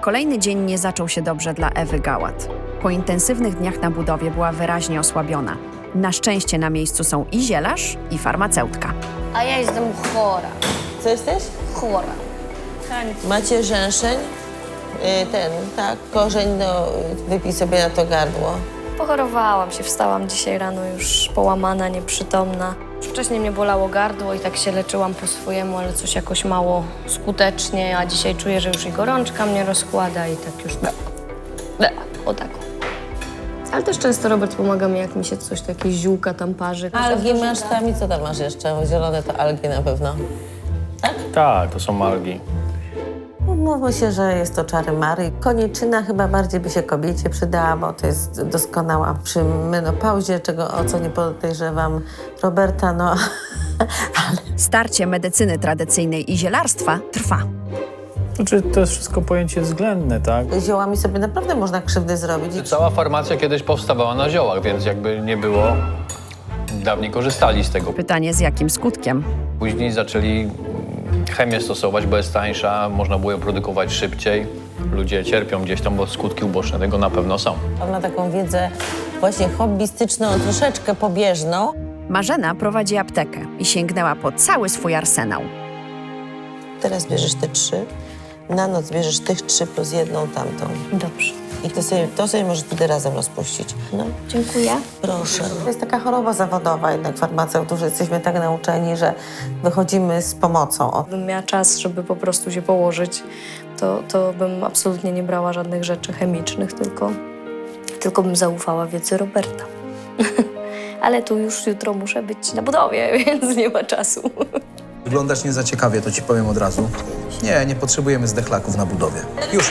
Kolejny dzień nie zaczął się dobrze dla Ewy Gałat. Po intensywnych dniach na budowie była wyraźnie osłabiona. Na szczęście na miejscu są i zielarz, i farmaceutka. A ja jestem chora. Co jesteś? Chora. Macie rzęszeń? Y, Ten, tak, korzeń, no, wypij sobie na to gardło. Pochorowałam się, wstałam dzisiaj rano już połamana, nieprzytomna. Wcześniej mnie bolało gardło i tak się leczyłam po swojemu, ale coś jakoś mało skutecznie, a dzisiaj czuję, że już i gorączka mnie rozkłada i tak już be, be, o tak. Ale też często Robert pomaga mi, jak mi się coś takie ziółka tam parzy. Algi masz tam i co tam masz jeszcze? Zielone to algi na pewno. Tak, to są algi. Mówmy się, że jest to czary Mary. Koniczyna chyba bardziej by się kobiecie przydała, bo to jest doskonała przy menopauzie, czego o co nie podejrzewam Roberta, no Starcie medycyny tradycyjnej i zielarstwa trwa. Znaczy, to jest wszystko pojęcie względne, tak? ziołami sobie naprawdę można krzywdy zrobić. Cała farmacja kiedyś powstawała na ziołach, więc jakby nie było, dawniej korzystali z tego. Pytanie z jakim skutkiem? Później zaczęli chemię stosować, bo jest tańsza, można było ją produkować szybciej. Ludzie cierpią gdzieś tam, bo skutki uboczne tego na pewno są. On ma taką wiedzę właśnie hobbystyczną, troszeczkę pobieżną. Marzena prowadzi aptekę i sięgnęła po cały swój arsenał. Teraz bierzesz te trzy, na noc bierzesz tych trzy plus jedną tamtą. Dobrze. I to sobie, to sobie możesz wtedy razem rozpuścić. No, Dziękuję. proszę. To jest taka choroba zawodowa jednak farmaceutów, że jesteśmy tak nauczeni, że wychodzimy z pomocą. Gdybym miała czas, żeby po prostu się położyć, to, to bym absolutnie nie brała żadnych rzeczy chemicznych, tylko, tylko bym zaufała wiedzy Roberta. Ale tu już jutro muszę być na budowie, więc nie ma czasu. Wyglądasz nie za ciekawie, to ci powiem od razu. Nie, nie potrzebujemy zdechlaków na budowie. Już.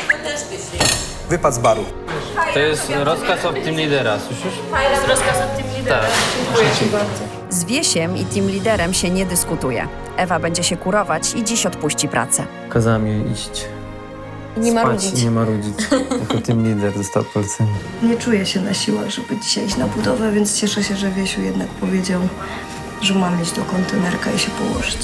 Wypad z baru. To jest rozkaz od team lidera, słyszysz? Z Wiesiem i team liderem się nie dyskutuje. Ewa będzie się kurować i dziś odpuści pracę. Kazałem jej iść Nie ma spać i rudzić. nie marudzić. Jako team lider dostał polecenie. Nie czuję się na siłach, żeby dzisiaj iść na budowę, więc cieszę się, że Wiesiu jednak powiedział, że mam iść do kontenerka i się położyć.